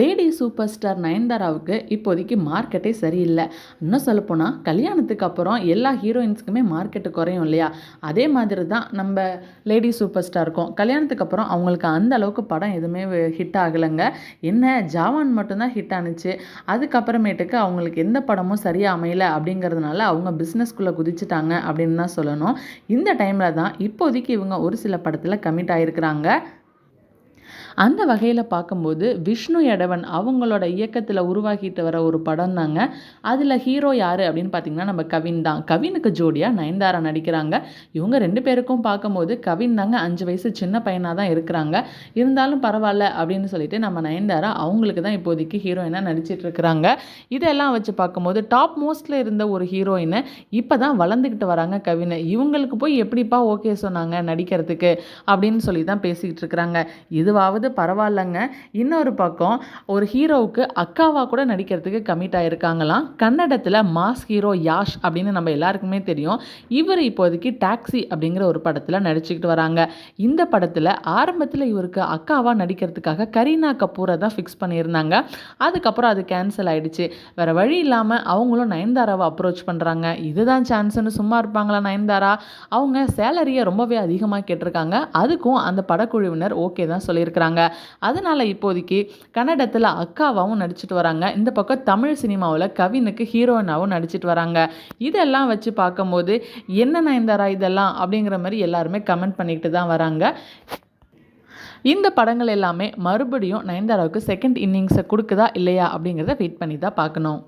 Lady super star நயன்தாராவுக்கு இப்போதைக்கு மார்க்கெட்டே சரியில்லை. இன்னும் சொல்லப்போனால் கல்யாணத்துக்கு அப்புறம் எல்லா ஹீரோயின்ஸுக்குமே மார்க்கெட்டு குறையும் இல்லையா? அதே மாதிரி தான் நம்ம லேடி சூப்பர் ஸ்டாருக்கும். கல்யாணத்துக்கு அப்புறம் அவங்களுக்கு அந்த அளவுக்கு படம் எதுவுமே ஹிட் ஆகலைங்க. என்ன ஜாவான் மட்டும்தான் ஹிட் ஆனுச்சு. அதுக்கப்புறமேட்டுக்கு அவங்களுக்கு எந்த படமும் சரியாக அமையலை அப்படிங்கிறதுனால அவங்க பிஸ்னஸ்குள்ளே குதிச்சிட்டாங்க அப்படின்னு தான் சொல்லணும். இந்த டைமில் தான் இப்போதைக்கு இவங்க ஒரு சில படத்தில் கமிட் ஆகிருக்கிறாங்க அந்த வகையில் பார்க்கும்போது விஷ்ணு எடவன் அவங்களோட இயக்கத்தில் உருவாக்கிட்டு வர ஒரு படம் தாங்க. அதில் ஹீரோ யார் அப்படின்னு பார்த்தீங்கன்னா நம்ம கவின் தான். கவினுக்கு ஜோடியாக நயன்தாரா நடிக்கிறாங்க. இவங்க ரெண்டு பேருக்கும் பார்க்கும்போது கவின் தாங்க அஞ்சு வயசு சின்ன பையனாக தான் இருக்கிறாங்க. இருந்தாலும் பரவாயில்ல அப்படின்னு சொல்லிட்டு நம்ம நயன்தாரா அவங்களுக்கு தான் இப்போதைக்கு ஹீரோயினாக நடிச்சிட்டு இருக்கிறாங்க. இதெல்லாம் வச்சு பார்க்கும்போது டாப் மோஸ்ட்டில் இருந்த ஒரு ஹீரோயினை இப்போ தான் வளர்ந்துக்கிட்டு வராங்க கவினை. இவங்களுக்கு போய் எப்படிப்பா ஓகே சொன்னாங்க நடிக்கிறதுக்கு அப்படின்னு சொல்லி தான் பேசிக்கிட்டு இருக்கிறாங்க. இதுவாவது பரவாயில்லங்க. இன்னொரு பக்கம் ஒரு ஹீரோவுக்கு அக்காவாக கூட நடிக்கிறதுக்கு கமிட் ஆகிருக்காங்களாம் கன்னடத்தில் மாஸ் ஹீரோ யாஷ் அப்படின்னு நம்ம எல்லாருக்குமே தெரியும். இவர் இப்போதைக்கு டாக்ஸி அப்படிங்கிற ஒரு படத்தில் நடிச்சுக்கிட்டு வராங்க. இந்த படத்தில் ஆரம்பத்தில் இவருக்கு அக்காவாக நடிக்கிறதுக்காக கரீனா கபூரை தான் ஃபிக்ஸ் பண்ணியிருந்தாங்க. அதுக்கப்புறம் அது கேன்சல் ஆகிடுச்சு வேறு வழி இல்லாமல் அவங்களும் நயன்தாராவை அப்ரோச் பண்ணுறாங்க இதுதான் சான்ஸ்னு சும்மா இருப்பாங்களா நயன்தாரா? அவங்க சேலரியை ரொம்பவே அதிகமாக கேட்டிருக்காங்க. அதுக்கும் அந்த படக்குழுவினர் ஓகே தான் சொல்லியிருக்கிறாங்க. அதனால் இப்போதைக்கு கன்னடத்தில் அக்காவாகவும் நடிச்சிட்டு வராங்க. இந்த பக்கம் தமிழ் சினிமாவில் கவினுக்கு ஹீரோயினாகவும் நடிச்சிட்டு வராங்க. இதெல்லாம் வச்சு பார்க்கும்போது என்ன நயன்தாரா இதெல்லாம் அப்படிங்கிற மாதிரி எல்லாருமே கமெண்ட் பண்ணிக்கிட்டு தான் வராங்க. இந்த படங்கள் எல்லாமே மறுபடியும் நயன்தாராவுக்கு செகண்ட் இன்னிங்ஸை கொடுக்குதா இல்லையா அப்படிங்கிறத வெயிட் பண்ணி தான் பார்க்கணும்.